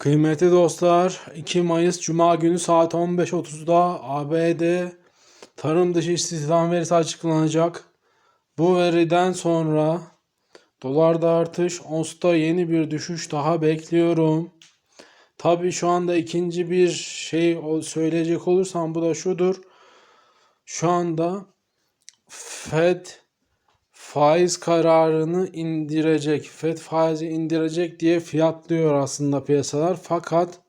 Kıymetli dostlar, 2 Mayıs Cuma günü saat 15.30'da ABD tarım dışı istihdam verisi açıklanacak. Bu veriden sonra dolarda artış, onsta yeni bir düşüş daha bekliyorum. Tabii şu anda ikinci bir şey söyleyecek olursam bu da şudur. Şu anda Fed faiz kararını indirecek, Fed faizi indirecek diye fiyatlıyor aslında piyasalar. Fakat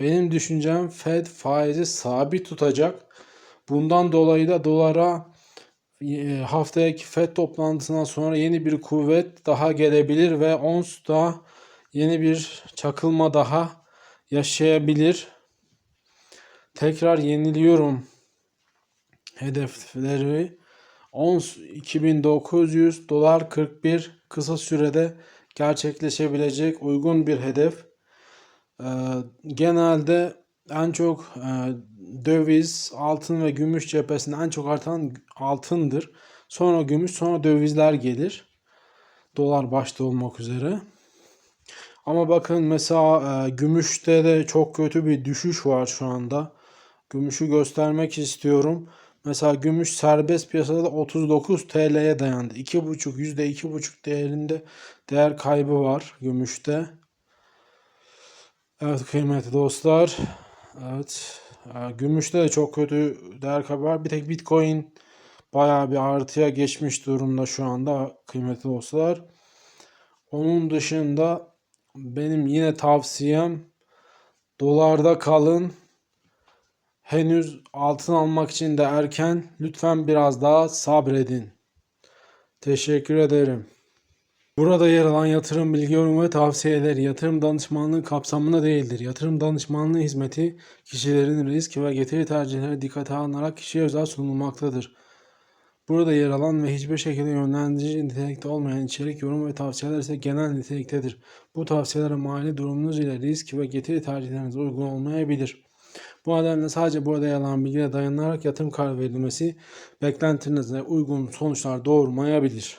benim düşüncem Fed faizi sabit tutacak. Bundan dolayı da dolara e, haftaki Fed toplantısından sonra yeni bir kuvvet daha gelebilir ve ons da yeni bir çakılma daha yaşayabilir. Tekrar yeniliyorum hedefleri. Ons 2900 dolar 41 kısa sürede gerçekleşebilecek uygun bir hedef. Ee, genelde en çok e, döviz, altın ve gümüş cephesinde en çok artan altındır. Sonra gümüş, sonra dövizler gelir. Dolar başta olmak üzere. Ama bakın mesela e, gümüşte de çok kötü bir düşüş var şu anda. Gümüşü göstermek istiyorum. Mesela gümüş serbest piyasada da 39 TL'ye dayandı. 2,5 %2,5 değerinde değer kaybı var gümüşte. Evet kıymetli dostlar. Evet. e, Gümüşte de çok kötü değer kaybı var. Bir tek Bitcoin bayağı bir artıya geçmiş durumda şu anda kıymetli dostlar. Onun dışında benim yine tavsiyem dolarda kalın. Henüz altın almak için de erken. Lütfen biraz daha sabredin. Teşekkür ederim. Burada yer alan yatırım bilgi yorum ve tavsiyeleri yatırım danışmanlığı kapsamında değildir. Yatırım danışmanlığı hizmeti kişilerin risk ve getiri tercihleri dikkate alınarak kişiye özel sunulmaktadır. Burada yer alan ve hiçbir şekilde yönlendirici nitelikte olmayan içerik, yorum ve tavsiyeler ise genel niteliktedir. Bu tavsiyeler mali durumunuz ile risk ve getiri tercihlerinize uygun olmayabilir. Bu nedenle sadece burada yer alan bilgiye dayanarak yatırım kararı verilmesi beklentinize uygun sonuçlar doğurmayabilir.